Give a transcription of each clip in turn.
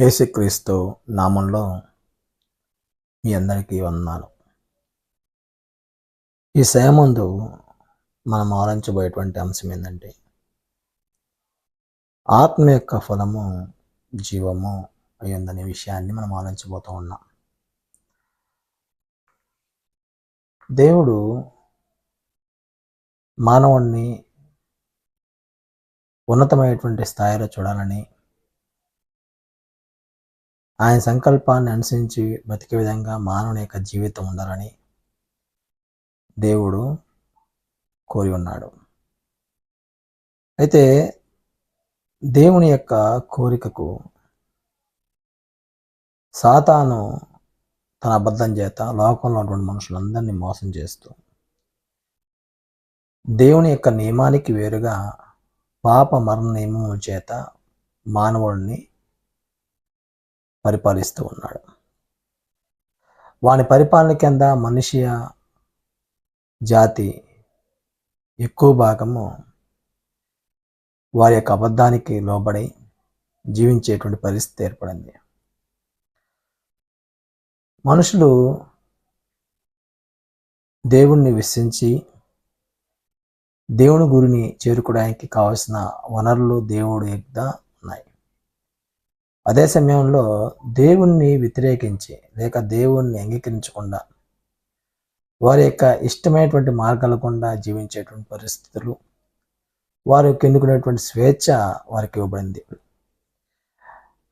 యేసుక్రీస్తు నామంలో మీ అందరికీ వందనాలు. ఈ సేమందు మనం ఆలోచించబోయేటువంటి అంశం ఏంటంటే ఆత్మ యొక్క ఫలము జీవము అయ్యిందనే విషయాన్ని మనం ఆలోచించబోతూ ఉన్నాం. దేవుడు మానవుణ్ణి ఉన్నతమైనటువంటి స్థాయిలో చూడాలని ఆయన సంకల్పాన్ని అనుసరించి బతికే విధంగా మానవుని యొక్క జీవితం ఉండాలని దేవుడు కోరి ఉన్నాడు. అయితే దేవుని యొక్క కోరికకు సాతాను తన అబద్ధం చేత లోకంలో ఉన్నటువంటి మనుషులందరినీ మోసం చేస్తూ దేవుని యొక్క నియమానికి వేరుగా పాప మరణ నియమముల చేత మానవుడిని పరిపాలిస్తూ ఉన్నాడు. వాని పరిపాలన కింద మనిషి జాతి ఎక్కువ భాగము వారి యొక్క అబద్ధానికి లోబడి జీవించేటువంటి పరిస్థితి ఏర్పడింది. మనుషులు దేవుణ్ణి విశ్వించి దేవుని గురిని చేరుకోవడానికి కావలసిన వనరులు దేవుడు యొక్క అదే సమయంలో దేవుణ్ణి వ్యతిరేకించి లేక దేవుణ్ణి అంగీకరించకుండా వారి యొక్క ఇష్టమైనటువంటి మార్గాల గుండా జీవించేటువంటి పరిస్థితులు వారు ఎన్నుకునేటువంటి స్వేచ్ఛ వారికి ఇవ్వబడింది.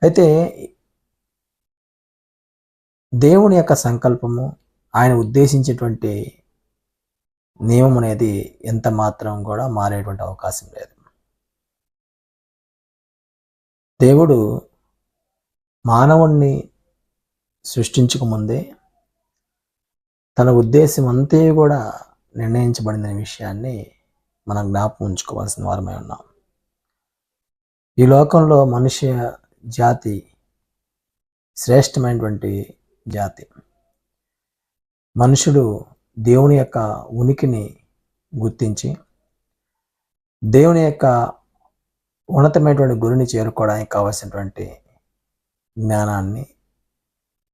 అయితే దేవుని యొక్క సంకల్పము ఆయన ఉద్దేశించేటువంటి నియమం అనేది ఎంత మాత్రం కూడా మారేటువంటి అవకాశం లేదు. దేవుడు మానవుణ్ణి సృష్టించకముందే తన ఉద్దేశం అంతే కూడా నిర్ణయించబడిన విషయాన్ని మనం జ్ఞాపకం ఉంచుకోవాల్సిన వారమై ఉన్నాం. ఈ లోకంలో మనుష్య జాతి శ్రేష్టమైనటువంటి జాతి. మనుషుడు దేవుని యొక్క ఉనికిని గుర్తించి దేవుని యొక్క ఉన్నతమైనటువంటి గురిని చేరుకోవడానికి కావాల్సినటువంటి జ్ఞానాన్ని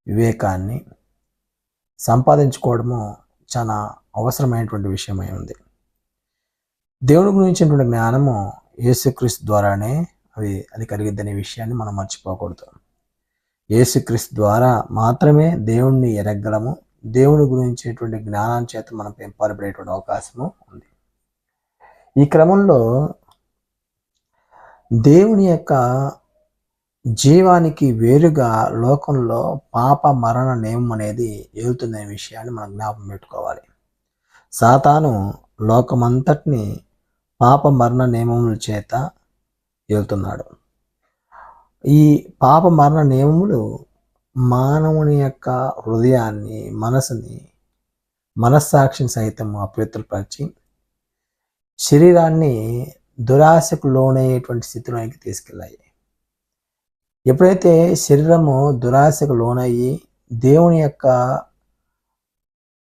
వివేకాన్ని సంపాదించుకోవడము చాలా అవసరమైనటువంటి విషయమై ఉంది. దేవుని గురించినటువంటి జ్ఞానము యేసుక్రీస్తు ద్వారానే అవి అది కలిగిద్దనే విషయాన్ని మనం మర్చిపోకూడదు. యేసుక్రీస్తు ద్వారా మాత్రమే దేవుణ్ణి ఎరగలము దేవుని గురించేటువంటి జ్ఞానం చేత మనం పెంపబడేటువంటి అవకాశము ఉంది. ఈ క్రమంలో దేవుని యొక్క జీవానికి వేరుగా లోకంలో పాప మరణ నియమం అనేది ఏలుతుందనే విషయాన్ని మనం జ్ఞాపం పెట్టుకోవాలి. సాతాను లోకమంతటిని పాప మరణ నియమముల చేత ఏలుతున్నాడు ఈ పాప మరణ నియమములు మానవుని యొక్క హృదయాన్ని మనసుని మనస్సాక్షిని సైతం అపవిత్రపరిచి శరీరాన్ని దురాశకు లోనయ్యేటువంటి స్థితిలోకి తీసుకెళ్ళాయి. ఎప్పుడైతే శరీరము దురాశకు లోనయ్యి దేవుని యొక్క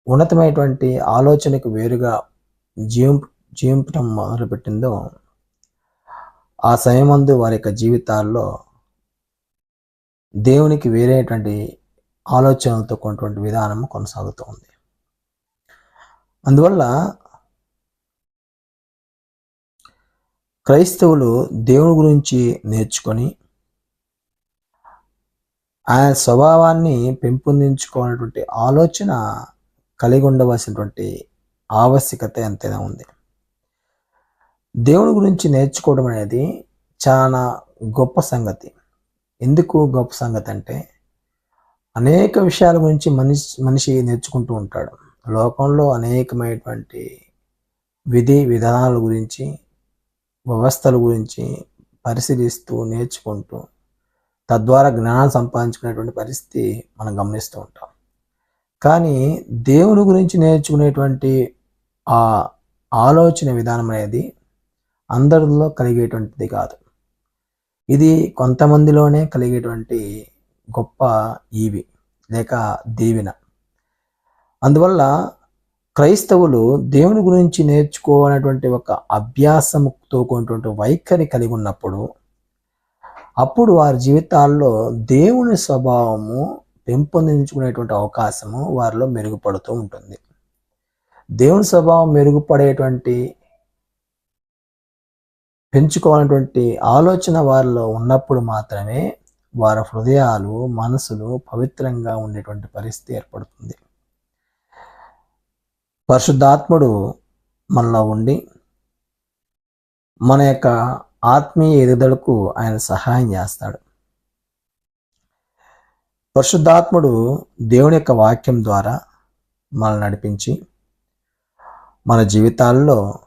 ఉన్నతమైనటువంటి ఆలోచనకు వేరుగా జీవం జీవింపటం మొదలుపెట్టిందో ఆ సమయమందు వారి యొక్క జీవితాల్లో దేవునికి వేరేటువంటి ఆలోచనలతో కొన్నటువంటి విధానం కొనసాగుతూ ఉంది. అందువల్ల క్రైస్తవులు దేవుని గురించి నేర్చుకొని ఆయన స్వభావాన్ని పెంపొందించుకోవాలన్నటువంటి ఆలోచన కలిగి ఉండవలసినటువంటి ఆవశ్యకత ఎంతైనా ఉంది. దేవుని గురించి నేర్చుకోవడం అనేది చాలా గొప్ప సంగతి. ఎందుకు గొప్ప సంగతి అంటే అనేక విషయాల గురించి మనిషి మనిషి నేర్చుకుంటూ ఉంటాడు. లోకంలో అనేకమైనటువంటి విధి విధానాల గురించి వ్యవస్థల గురించి పరిశీలిస్తూ నేర్చుకుంటూ తద్వారా జ్ఞానం సంపాదించుకునేటువంటి పరిస్థితి మనం గమనిస్తూ ఉంటాం. కానీ దేవుని గురించి నేర్చుకునేటువంటి ఆ ఆలోచన విధానం అనేది అందరిలో కలిగేటువంటిది కాదు. ఇది కొంతమందిలోనే కలిగేటువంటి గొప్ప ఈవి లేక దీవెన. అందువల్ల క్రైస్తవులు దేవుని గురించి నేర్చుకోవాలనేటువంటి ఒక అభ్యాసంతో కూడినటువంటి వైఖరి కలిగి ఉన్నప్పుడు అప్పుడు వారి జీవితాల్లో దేవుని స్వభావము పెంపొందించుకునేటువంటి అవకాశము వారిలో మెరుగుపడుతూ ఉంటుంది. దేవుని స్వభావం మెరుగుపడేటువంటి పెంచుకోవాలనేటువంటి ఆలోచన వారిలో ఉన్నప్పుడు మాత్రమే వారి హృదయాలు మనసులు పవిత్రంగా ఉండేటువంటి పరిస్థితి ఏర్పడుతుంది. పరిశుద్ధాత్ముడు మనలో ఉండి మన యొక్క ఆత్మీయ ఎదుగుదలకు ఆయన సహాయం చేస్తాడు. పరిశుద్ధాత్ముడు దేవుని యొక్క వాక్యం ద్వారా మనల్ని నడిపించి మన జీవితాల్లో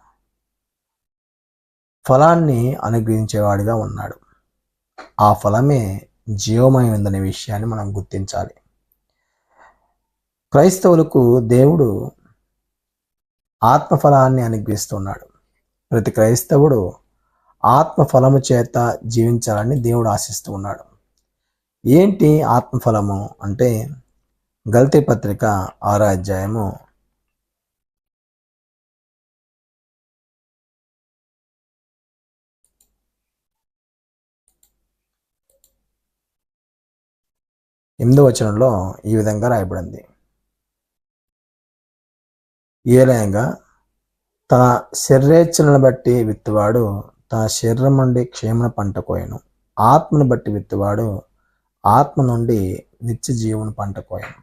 ఫలాన్ని అనుగ్రహించేవాడిగా ఉన్నాడు. ఆ ఫలమే జీవమైందనే విషయాన్ని మనం గుర్తించాలి. క్రైస్తవులకు దేవుడు ఆత్మఫలాన్ని అనుగ్రహిస్తున్నాడు. ప్రతి క్రైస్తవుడు ఆత్మఫలము చేత జీవించాలని దేవుడు ఆశిస్తూ ఉన్నాడు. ఏంటి ఆత్మఫలము అంటే గల్తీ పత్రిక ఆరో అధ్యాయము ఎనిమిదో వచనంలో ఈ విధంగా రాయబడింది. ఏలయంగా తన శరీరేచ్ఛలను బట్టి విత్తువాడు తన శరీరం నుండి క్షేమణ పంట కోయను. ఆత్మను బట్టి విత్తువాడు ఆత్మ నుండి నిత్య జీవును పంట కోయను.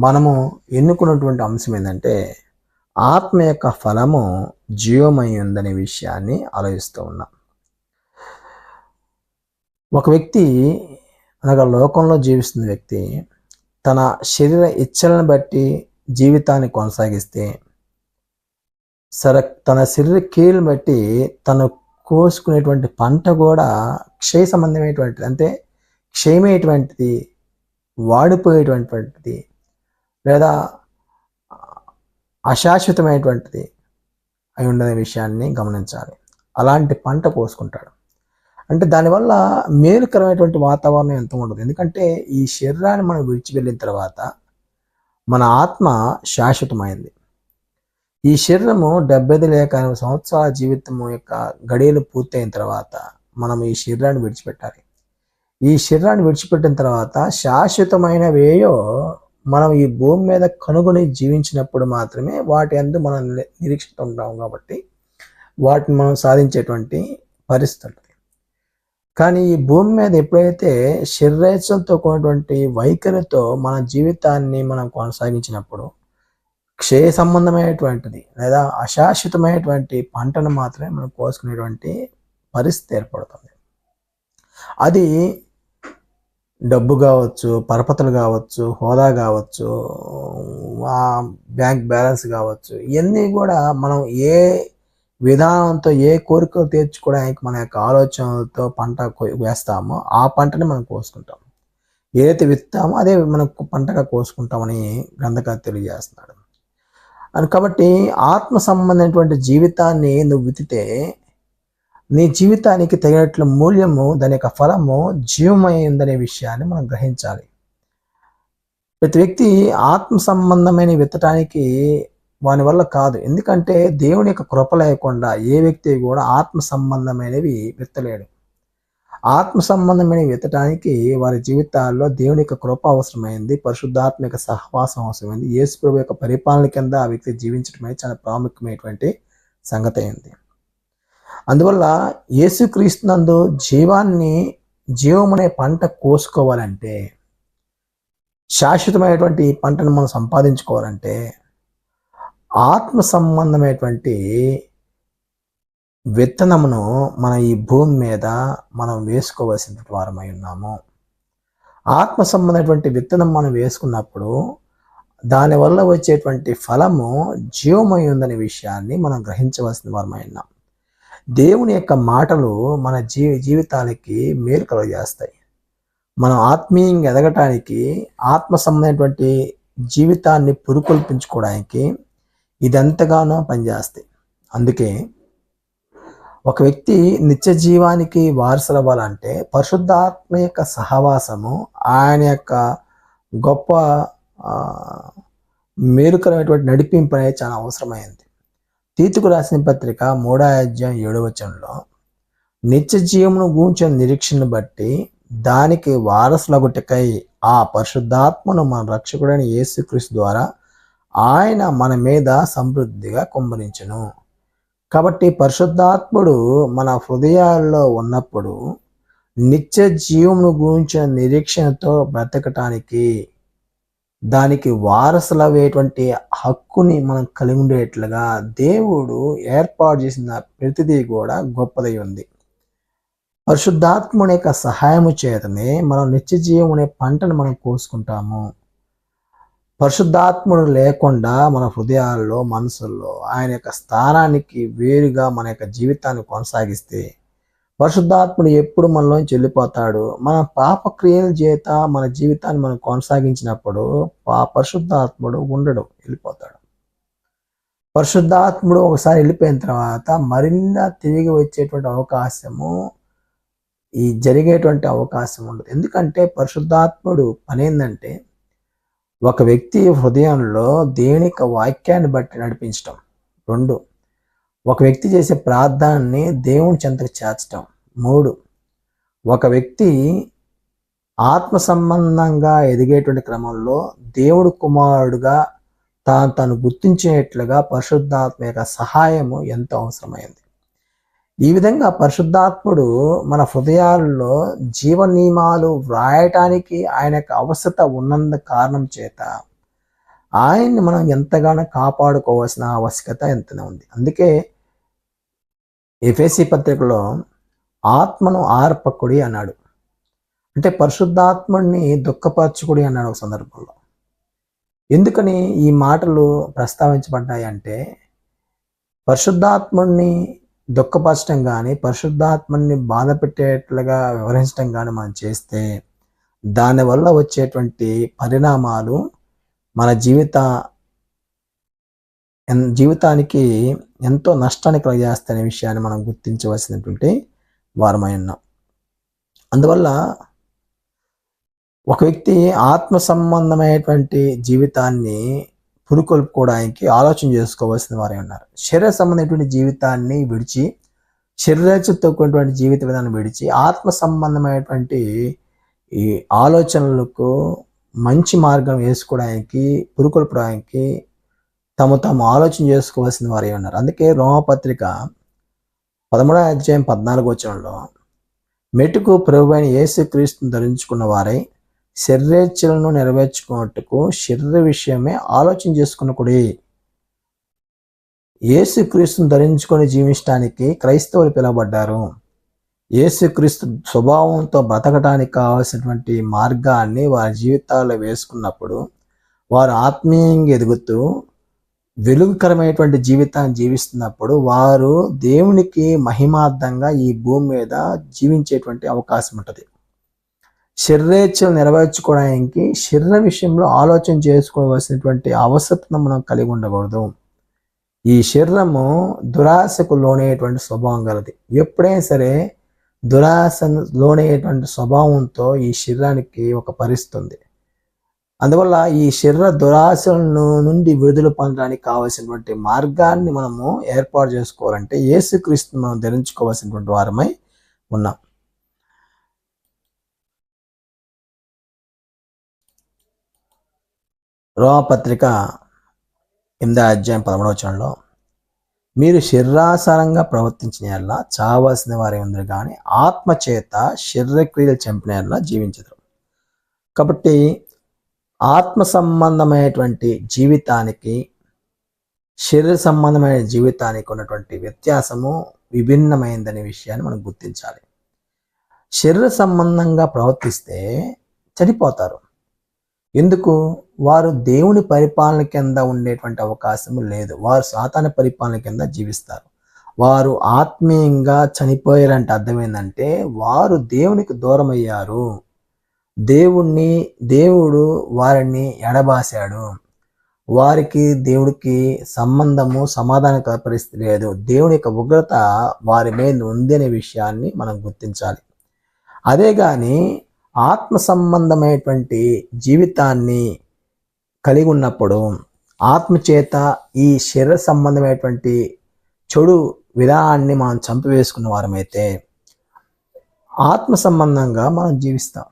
మనము ఎన్నుకున్నటువంటి అంశం ఏంటంటే ఆత్మ యొక్క ఫలము జీవమై ఉందనే విషయాన్ని ఆలోచిస్తూ ఉన్నాం. ఒక వ్యక్తి అనగా లోకంలో జీవిస్తున్న వ్యక్తి తన శరీర ఇచ్చలను బట్టి జీవితాన్ని కొనసాగిస్తే సర తన శరీర కీలు బట్టి తను కోసుకునేటువంటి పంట కూడా క్షయ సంబంధమైనటువంటిది. అంటే క్షయమయ్యేటువంటిది వాడిపోయేటువంటిది లేదా అశాశ్వతమైనటువంటిది అయి ఉండనే విషయాన్ని గమనించాలి. అలాంటి పంట కోసుకుంటాడు. అంటే దానివల్ల మేలుకరమైనటువంటి వాతావరణం ఎంత ఉండదు ఎందుకంటే ఈ శరీరాన్ని మనం విడిచి వెళ్ళిన తర్వాత మన ఆత్మ శాశ్వతమైంది. ఈ శరీరము డెబ్బై లేక ఎనభై సంవత్సరాల జీవితం యొక్క గడియలు పూర్తయిన తర్వాత మనం ఈ శరీరాన్ని విడిచిపెట్టాలి. ఈ శరీరాన్ని విడిచిపెట్టిన తర్వాత శాశ్వతమైనవేయో మనం ఈ భూమి మీద కనుగొని జీవించినప్పుడు మాత్రమే వాటి అందు మనం నిరీక్షిత ఉంటాం కాబట్టి వాటిని మనం సాధించేటువంటి పరిస్థితి ఉంటుంది. కానీ ఈ భూమి మీద ఎప్పుడైతే శరీరేచ్ఛలతో కూడినటువంటి వైఖరితో మన జీవితాన్ని మనం కొనసాగించినప్పుడు క్షయ సంబంధమైనటువంటిది లేదా అశాశ్వతమైనటువంటి పంటను మాత్రమే మనం కోసుకునేటువంటి పరిస్థితి ఏర్పడుతుంది. అది డబ్బు కావచ్చు పరపతులు కావచ్చు హోదా కావచ్చు బ్యాంక్ బ్యాలెన్స్ కావచ్చు ఇవన్నీ కూడా మనం ఏ విధానంతో ఏ కోరికలు తీర్చుకోవడానికి మన యొక్క ఆలోచనలతో పంట వేస్తామో ఆ పంటని మనం కోసుకుంటాం. ఏదైతే విత్తామో అదే మనం పంటగా కోసుకుంటామని గ్రంథకారు తెలియజేస్తున్నాడు. అని కాబట్టి ఆత్మ సంబంధమైనటువంటి జీవితాన్ని నువ్వు విత్తితే నీ జీవితానికి తగినట్లు మూల్యము దాని యొక్క ఫలము జీవమైందనే విషయాన్ని మనం గ్రహించాలి. ప్రతి వ్యక్తి ఆత్మ సంబంధమైన విత్తటానికి వాని వల్ల కాదు. ఎందుకంటే దేవుని యొక్క కృప లేకుండా ఏ వ్యక్తి కూడా ఆత్మ సంబంధమైనవి విత్తలేడు ఆత్మ సంబంధమైన విత్తటానికి వారి జీవితాల్లో దేవుని యొక్క కృప అవసరమైంది పరిశుద్ధాత్మ యొక్క సహవాసం అవసరమైంది. యేసు ప్రభు యొక్క పరిపాలన కింద ఆ వ్యక్తి జీవించడం అనేది చాలా ప్రాముఖ్యమైనటువంటి సంగతి అయింది. అందువల్ల యేసుక్రీస్తునందు జీవాన్ని జీవమనే పంట కోసుకోవాలంటే శాశ్వతమైనటువంటి పంటను మనం సంపాదించుకోవాలంటే ఆత్మ సంబంధమైనటువంటి విత్తనమును మన ఈ భూమి మీద మనం వేసుకోవాల్సిన వారమై ఉన్నాము. ఆత్మ సంబంధమైనటువంటి విత్తనం మనం వేసుకున్నప్పుడు దానివల్ల వచ్చేటువంటి ఫలము జీవమై ఉందనే విషయాన్ని మనం గ్రహించవలసిన వారమై ఉన్నాం. దేవుని యొక్క మాటలు మన జీ జీవితాలకి మేలు కలుగజేస్తాయి. మనం ఆత్మీయంగా ఎదగటానికి ఆత్మ సంబంధమైనటువంటి జీవితాన్ని పురుకొల్పించుకోవడానికి ఇదెంతగానో పనిచేస్తాయి. అందుకే ఒక వ్యక్తి నిత్య జీవానికి వారసులవ్వాలంటే పరిశుద్ధాత్మ యొక్క సహవాసము ఆయన యొక్క గొప్ప మేలుకరమైనటువంటి నడిపింపు అనేది చాలా అవసరమైంది. తీతుకు రాసిన పత్రిక మూడో అధ్యాయం ఏడవ వచనంలో నిత్య జీవమును గూంచిన నిరీక్షను బట్టి దానికి వారసులగుటకై ఆ పరిశుద్ధాత్మను మన రక్షకుడైన యేసుక్రీస్తు ద్వారా ఆయన మన మీద సమృద్ధిగా కుమ్మరించును. కాబట్టి పరిశుద్ధాత్ముడు మన హృదయాల్లో ఉన్నప్పుడు నిత్య జీవమును గురించిన నిరీక్షణతో బ్రతకటానికి దానికి వారసులవేటువంటి హక్కుని మనం కలిగి ఉండేట్లుగా దేవుడు ఏర్పాటు చేసిన ప్రతిదీ కూడా గొప్పదై ఉంది. పరిశుద్ధాత్ముని యొక్క సహాయము చేతనే మనం నిత్య జీవం అనే పంటను మనం కోసుకుంటాము. పరిశుద్ధాత్ముడు లేకుండా మన హృదయాల్లో మనసుల్లో ఆయన యొక్క స్థానానికి వేరుగా మన యొక్క జీవితాన్ని కొనసాగిస్తే పరిశుద్ధాత్ముడు ఎప్పుడు మనలో వెళ్ళిపోతాడు. మన పాపక్రియల చేత మన జీవితాన్ని మనం కొనసాగించినప్పుడు పా పరిశుద్ధాత్ముడు ఉండడు వెళ్ళిపోతాడు. పరిశుద్ధాత్ముడు ఒకసారి వెళ్ళిపోయిన తర్వాత మరింత తిరిగి వచ్చేటువంటి అవకాశము ఈ జరిగేటువంటి అవకాశం ఉండదు. ఎందుకంటే పరిశుద్ధాత్ముడు పని ఏంటంటే ఒక వ్యక్తి హృదయంలో దేనిక వాక్యాన్ని బట్టి నడిపించటం. రెండు ఒక వ్యక్తి చేసే ప్రార్థనని దేవుని చెంతకు చేర్చటం. మూడు ఒక వ్యక్తి ఆత్మ సంబంధంగా ఎదిగేటువంటి క్రమంలో దేవుడు కుమారుడుగా తాను తను గుర్తించేట్లుగా పరిశుద్ధాత్మ యొక్క సహాయము ఎంతో అవసరమైంది. ఈ విధంగా పరిశుద్ధాత్ముడు మన హృదయాల్లో జీవ నియమాలు వ్రాయటానికి ఆయన యొక్క అవసరత ఉన్నందు కారణం చేత ఆయన్ని మనం ఎంతగానో కాపాడుకోవాల్సిన ఆవశ్యకత ఎంతనే ఉంది. అందుకే ఎఫ్ఎసి పత్రికలో ఆత్మను ఆర్పకుడి అన్నాడు. అంటే పరిశుద్ధాత్ముడిని దుఃఖపరచుకుడి అన్నాడు ఒక సందర్భంలో. ఎందుకని ఈ మాటలు ప్రస్తావించబడ్డాయి అంటే పరిశుద్ధాత్ముడిని దుఃఖపరచడం కానీ పరిశుద్ధాత్మని బాధ పెట్టేట్లుగా వ్యవహరించడం కానీ మనం చేస్తే దానివల్ల వచ్చేటువంటి పరిణామాలు మన జీవిత జీవితానికి ఎంతో నష్టాన్ని కలిగేస్తాయనే విషయాన్ని మనం గుర్తించవలసినటువంటి వారమై ఉన్నాం. అందువల్ల ఒక వ్యక్తి ఆత్మ సంబంధమైనటువంటి జీవితాన్ని పురుకొల్పుకోవడానికి ఆలోచన చేసుకోవాల్సిన వారే ఉన్నారు. శరీర సంబంధమైనటువంటి జీవితాన్ని విడిచి శరీరతో కూడినటువంటి జీవిత విధానం విడిచి ఆత్మ సంబంధమైనటువంటి ఈ ఆలోచనలకు మంచి మార్గం వేసుకోవడానికి పురుకొల్పడానికి తమ తాము ఆలోచన చేసుకోవాల్సిన వారే ఉన్నారు. అందుకే రోమపత్రిక పదమూడవ అధ్యాయం పద్నాలుగు వచనంలో మెటుకు ప్రభు అయిన యేసుక్రీస్తుని ధరించుకున్న వారై శరీరేచ్ఛలను నెరవేర్చుకున్నట్టుకు శరీర విషయమే ఆలోచన చేసుకున్నకుడి. ఏసుక్రీస్తును ధరించుకొని జీవించడానికి క్రైస్తవులు పిలువబడ్డారు. యేసుక్రీస్తు స్వభావంతో బ్రతకడానికి కావాల్సినటువంటి మార్గాన్ని వారి జీవితాల్లో వేసుకున్నప్పుడు వారు ఆత్మీయంగా ఎదుగుతూ వెలుగుకరమైనటువంటి జీవితాన్ని జీవిస్తున్నప్పుడు వారు దేవునికి మహిమార్థంగా ఈ భూమి మీద జీవించేటువంటి అవకాశం ఉంటుంది. శరీరేచ్ఛలు నెరవేర్చుకోవడానికి శరీర విషయంలో ఆలోచన చేసుకోవాల్సినటువంటి అవసరతను మనం కలిగి ఉండకూడదు. ఈ శరీరము దురాశకు లోనేటువంటి స్వభావం గలది. ఎప్పుడైనా సరే దురాశ లోనేటువంటి స్వభావంతో ఈ శరీరానికి ఒక పరిస్థితుంది. అందువల్ల ఈ శరీర దురాశలను నుండి విడుదల పొందడానికి కావాల్సినటువంటి మార్గాన్ని మనము ఏర్పాటు చేసుకోవాలంటే యేసుక్రీస్తు మనం ధరించుకోవాల్సినటువంటి వారమై ఉన్నాం. రోమపత్రిక ఎనిమిదో అధ్యాయం పదమూడవ చరణంలో మీరు శరీరాసారంగా ప్రవర్తించిన ఎల్లా చావాల్సిన వారే ఉందరు కానీ ఆత్మచేత శరీరక్రియలు చంపిన ఎల్లా జీవించదు కాబట్టి ఆత్మ సంబంధమైనటువంటి జీవితానికి శరీర సంబంధమైన జీవితానికి ఉన్నటువంటి వ్యత్యాసము విభిన్నమైందనే విషయాన్ని మనం గుర్తించాలి. శరీర సంబంధంగా ప్రవర్తిస్తే చనిపోతారు. ఎందుకు? వారు దేవుని పరిపాలన కింద ఉండేటువంటి అవకాశం లేదు. వారు సాతాన పరిపాలన కింద జీవిస్తారు. వారు ఆత్మీయంగా చనిపోయారంటే అర్థమైందంటే వారు దేవునికి దూరం అయ్యారు దేవుణ్ణి దేవుడు వారిని ఎడబాశాడు. వారికి దేవుడికి సంబంధము సమాధాన పరిస్థితి లేదు. దేవుని యొక్క ఉగ్రత వారి మీద ఉంది అనే విషయాన్ని మనం గుర్తించాలి. అదే కానీ ఆత్మ సంబంధమైనటువంటి జీవితాన్ని కలిగి ఉన్నప్పుడు ఆత్మచేత ఈ శరీర సంబంధమైనటువంటి చెడు విధానాన్ని మనం చంపివేసుకున్న వారమైతే ఆత్మ సంబంధంగా మనం జీవిస్తాం.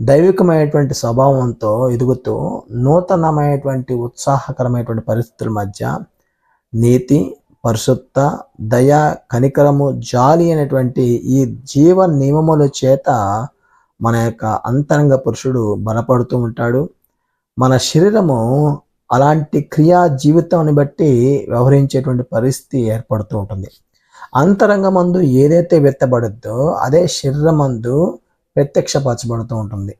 దైవికమైనటువంటి స్వభావంతో ఎదుగుతూ నూతనమైనటువంటి ఉత్సాహకరమైనటువంటి పరిస్థితుల మధ్య నీతి పరిశుద్ధ దయ కనికరము జాలి అనేటువంటి ఈ జీవ నియమముల చేత మన యొక్క అంతరంగ పురుషుడు బలపడుతూ ఉంటాడు. మన శరీరము అలాంటి క్రియా జీవితాన్ని బట్టి వ్యవహరించేటువంటి పరిస్థితి ఏర్పడుతూ ఉంటుంది. అంతరంగమందు ఏదైతే వెత్తబడుద్దో అదే శరీరమందు ప్రత్యక్షపరచబడుతూ ఉంటుంది.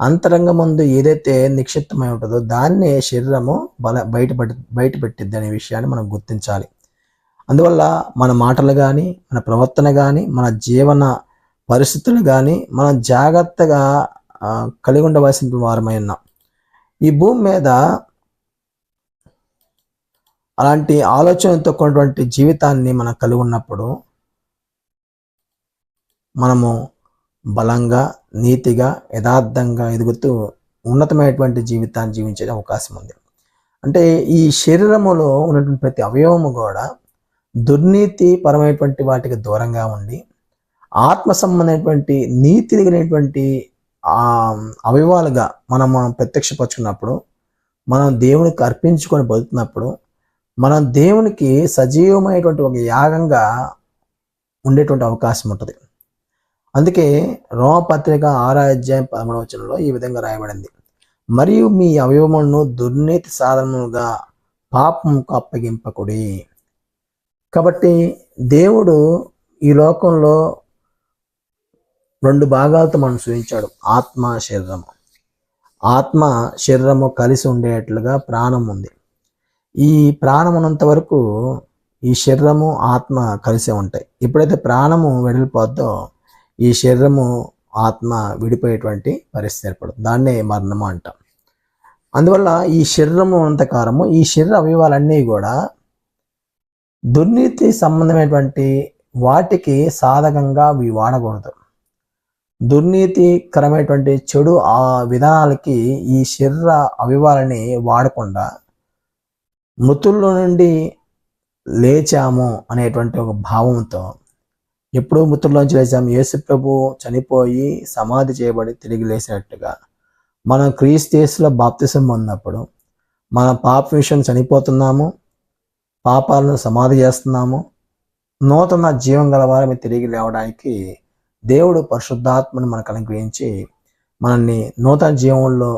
అంతరంగమందు ఏదైతే నిక్షిప్తమై ఉంటుందో దాన్నే శరీరము బల బయటపడి బయట పెట్టిద్ది అనే విషయాన్ని మనం గుర్తించాలి. అందువల్ల మన మాటలు కానీ మన ప్రవర్తన కానీ మన జీవన పరిస్థితులు కానీ మనం జాగ్రత్తగా కలిగి ఉండవలసిన వారమై ఉన్నాం ఈ భూమి మీద అలాంటి ఆలోచనతో కొన్నటువంటి జీవితాన్ని మనం కలిగి ఉన్నప్పుడు మనము బలంగా నీతిగా యథార్థంగా ఎదుగుతూ ఉన్నతమైనటువంటి జీవితాన్ని జీవించే అవకాశం ఉంది. అంటే ఈ శరీరములో ఉన్నటువంటి ప్రతి అవయవము కూడా దుర్నీతి పరమైనటువంటి వాటికి దూరంగా ఉండి ఆత్మ సంబంధమైనటువంటి నీతి కలిగినటువంటి అవయవాలుగా మనం మనం ప్రత్యక్షపరుచుకున్నప్పుడు మనం దేవునికి అర్పించుకొని బతుకున్నప్పుడు మనం దేవునికి సజీవమైనటువంటి ఒక యాగంగా ఉండేటువంటి అవకాశం ఉంటుంది. అందుకే రోమపత్రిక ఆరాధ్యాయం పదమూడవచనంలో వచనంలో ఈ విధంగా రాయబడింది. మరియు మీ అవయవములను దుర్నీతి సాధనముగా పాపముకు అప్పగింపకుడి. కాబట్టి దేవుడు ఈ లోకంలో రెండు భాగాలతో మనం సూచించాడు. ఆత్మ శరీరము. ఆత్మ శరీరము కలిసి ఉండేట్లుగా ప్రాణం ఉంది. ఈ ప్రాణం ఉన్నంత వరకు ఈ శరీరము ఆత్మ కలిసే ఉంటాయి. ఎప్పుడైతే ప్రాణము వెడలిపోద్దో ఈ శరీరము ఆత్మ విడిపోయేటువంటి పరిస్థితి ఏర్పడుతుంది. దాన్నే మరణము అంటాం. అందువల్ల ఈ శరీరము అంతకారము ఈ శరీర అవయవాలన్నీ కూడా దుర్నీతి సంబంధమైనటువంటి వాటికి సాధకంగా అవి వాడకూడదు. దుర్నీతికరమైనటువంటి చెడు ఆ విధానాలకి ఈ శరీర అవయవాలని వాడకుండా మృతుల్లో నుండి లేచాము అనేటువంటి ఒక భావంతో ఎప్పుడు మృతుల్లోంచి లేచాము. యేసు ప్రభు చనిపోయి సమాధి చేయబడి తిరిగి లేచినట్టుగా మనం క్రీస్తేసులో బాప్తిసం పొందినప్పుడు మన పాప విషయం చనిపోతున్నాము పాపాలను సమాధి చేస్తున్నాము నూతన జీవం గల వారిని తిరిగి లేవడానికి దేవుడు పరిశుద్ధాత్మని మనకు అనుగ్రహించి మనల్ని నూతన జీవంలో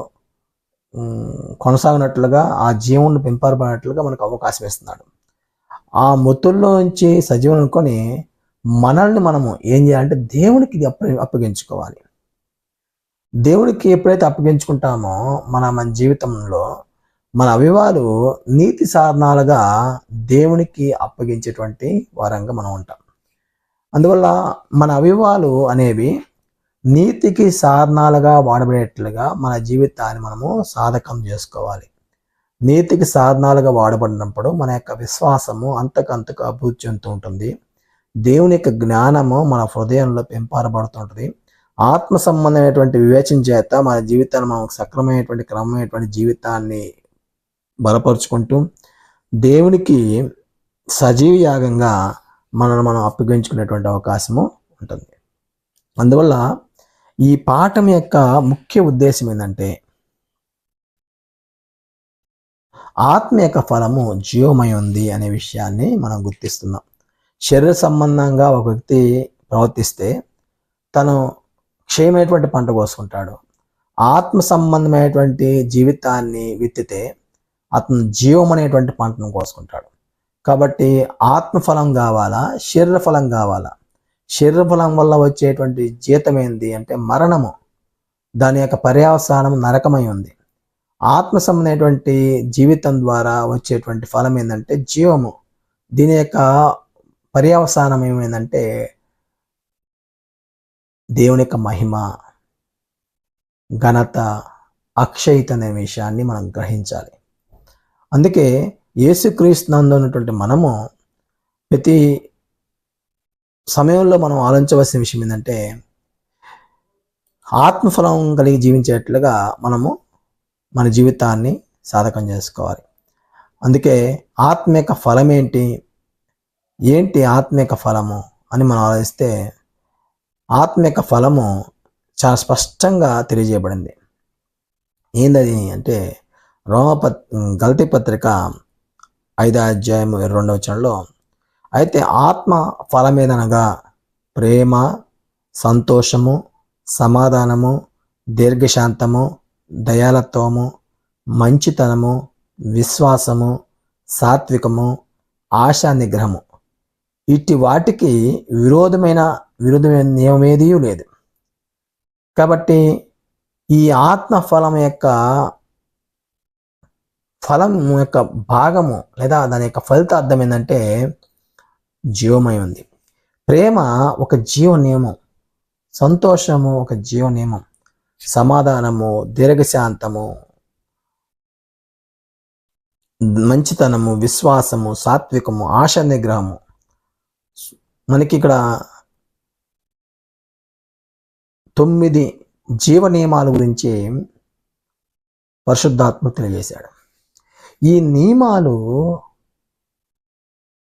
కొనసాగినట్లుగా ఆ జీవుని పెంపరబడినట్లుగా మనకు అవకాశం ఇస్తున్నాడు. ఆ మృతుల్లో నుంచి సజీవం అనుకొని మనల్ని మనము ఏం చేయాలంటే దేవునికి ఇది అప్ప అప్పగించుకోవాలి. దేవునికి ఎప్పుడైతే అప్పగించుకుంటామో మన మన జీవితంలో మన అవివాలు నీతి సాధనాలుగా దేవునికి అప్పగించేటువంటి వారంగా మనం ఉంటాం. అందువల్ల మన అవివాలు అనేవి నీతికి సాధనాలుగా వాడబడేట్లుగా మన జీవితాన్ని మనము సాధకం చేసుకోవాలి. నీతికి సాధనాలుగా వాడబడినప్పుడు మన యొక్క విశ్వాసము అంతకంతకు అభివృద్ధి చెందుతూ ఉంటుంది. దేవుని యొక్క జ్ఞానము మన హృదయంలో పెంపారబడుతుంటుంది ఆత్మ సంబంధమైనటువంటి వివేచన చేత మన జీవితాన్ని మనం సక్రమైనటువంటి క్రమమైనటువంటి జీవితాన్ని బలపరుచుకుంటూ దేవునికి సజీవ యాగంగా మనల్ని మనం అప్పగించుకునేటువంటి అవకాశము ఉంటుంది. అందువల్ల ఈ పాఠం యొక్క ముఖ్య ఉద్దేశం ఏంటంటే ఆత్మ యొక్క ఫలము జీవమై ఉంది అనే విషయాన్ని మనం గుర్తిస్తున్నాం. శరీర సంబంధంగా ఒక వ్యక్తి ప్రవర్తిస్తే తను క్షయమైనటువంటి పంట కోసుకుంటాడు. ఆత్మ సంబంధమైనటువంటి జీవితాన్ని విత్తితే అతను జీవం అనేటువంటి పంటను కోసుకుంటాడు. కాబట్టి ఆత్మ ఫలం కావాలా? శరీర ఫలం కావాలా? శరీర ఫలం వల్ల వచ్చేటువంటి జీతం ఏంది అంటే మరణము. దాని యొక్క పర్యవసానం నరకమై ఉంది. ఆత్మ సంబంధమైనటువంటి జీవితం ద్వారా వచ్చేటువంటి ఫలం ఏంటంటే జీవము. దీని యొక్క పర్యవసానం ఏమైందంటే దేవుని యొక్క మహిమ ఘనత అక్షయిత అనే విషయాన్ని మనం గ్రహించాలి. అందుకే యేసుక్రీస్తు ఉన్నటువంటి మనము ప్రతి సమయంలో మనం ఆలోచించవలసిన విషయం ఏంటంటే ఆత్మఫలం కలిగి జీవించేట్లుగా మనము మన జీవితాన్ని సాధకం చేసుకోవాలి. అందుకే ఆత్మ యొక్క ఫలం ఏంటి ఏంటి ఆత్మ యొక్క ఫలము అని మనం ఆలోచిస్తే ఆత్మ యొక్క ఫలము చాలా స్పష్టంగా తెలియజేయబడింది. ఏందది అంటే రోమపత్ గల్తీ పత్రిక ఐదో అధ్యాయం రెండవ వచనంలో అయితే ఆత్మ ఫలమేదనగా? ప్రేమ సంతోషము సమాధానము దీర్ఘశాంతము దయాలత్వము మంచితనము విశ్వాసము సాత్వికము ఆశా నిగ్రహము ఇట్టి వాటికి విరోధమైన విరుద్ధమైన నియమేదీ లేదు. కాబట్టి ఈ ఆత్మ ఫలం యొక్క ఫలం యొక్క భాగము లేదా దాని యొక్క ఫలితార్థం ఏంటంటే జీవమై ఉంది. ప్రేమ ఒక జీవ నియమం సంతోషము ఒక జీవ నియమం సమాధానము దీర్ఘశాంతము మంచితనము విశ్వాసము సాత్వికము ఆశ నిగ్రహము. మనకి ఇక్కడ తొమ్మిది జీవ నియమాల గురించి పరిశుద్ధాత్మ తెలియజేశాడు. ఈ నియమాలు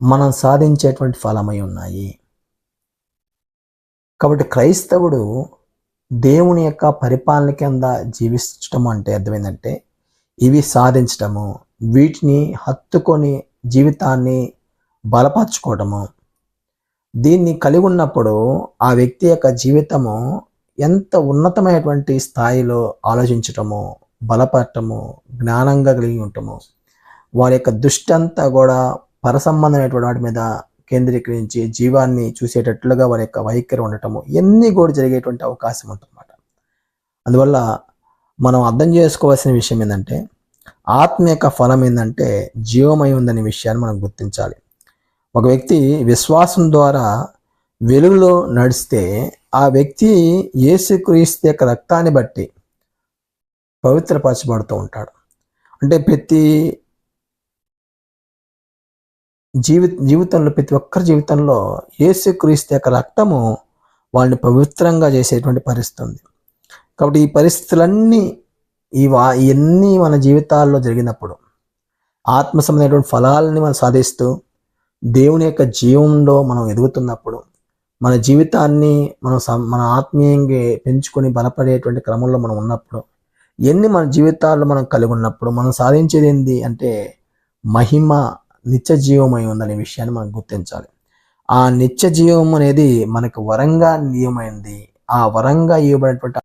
మనం సాధించేటువంటి ఫలమై ఉన్నాయి. కాబట్టి క్రైస్తవుడు దేవుని యొక్క పరిపాలన కింద జీవించటం అంటే అర్థమైందంటే ఇవి సాధించటము వీటిని హత్తుకొని జీవితాన్ని బలపరచుకోవటము. దీన్ని కలిగి ఉన్నప్పుడు ఆ వ్యక్తి యొక్క జీవితము ఎంత ఉన్నతమైనటువంటి స్థాయిలో ఆలోచించటము బలపడటము జ్ఞానంగా కలిగి ఉండటము. వారి యొక్క దృష్టి అంతా కూడా పరసంబంధమైనటువంటి వాటి మీద కేంద్రీకరించి జీవాన్ని చూసేటట్లుగా వారి యొక్క వైఖరి ఉండటము ఇవన్నీ కూడా జరిగేటువంటి అవకాశం ఉంటుందన్నమాట అందువల్ల మనం అర్థం చేసుకోవాల్సిన విషయం ఏంటంటే ఆత్మ యొక్క ఫలం ఏంటంటే జీవమై ఉందనే విషయాన్ని మనం గుర్తించాలి. ఒక వ్యక్తి విశ్వాసం ద్వారా వెలుగులో నడిస్తే ఆ వ్యక్తి యేసుక్రీస్తు యొక్క రక్తాన్ని బట్టి పవిత్రపరచబడుతూ ఉంటాడు. అంటే ప్రతి జీవి జీవితంలో ప్రతి ఒక్కరి జీవితంలో యేసుక్రీస్తు యొక్క రక్తము వాళ్ళని పవిత్రంగా చేసేటువంటి పరిస్థితి ఉంది. కాబట్టి ఈ పరిస్థితులన్నీ ఈ వా ఇవన్నీ మన జీవితాల్లో జరిగినప్పుడు ఆత్మ సంబంధమైనటువంటి ఫలాలని మనం సాధిస్తూ దేవుని యొక్క జీవంలో మనం ఎదుగుతున్నప్పుడు మన జీవితాన్ని మనం సం- మన ఆత్మీయంగా పెంచుకొని బలపడేటువంటి క్రమంలో మనం ఉన్నప్పుడు ఎన్ని మన జీవితాల్లో మనం కలిగి ఉన్నప్పుడు మనం సాధించేది ఏంటి అంటే మహిమ నిత్య జీవమై ఉందనే విషయాన్ని మనం గుర్తించాలి. ఆ నిత్య జీవం అనేది మనకు వరంగా నియమైంది. ఆ వరంగా ఇవ్వబడినటువంటి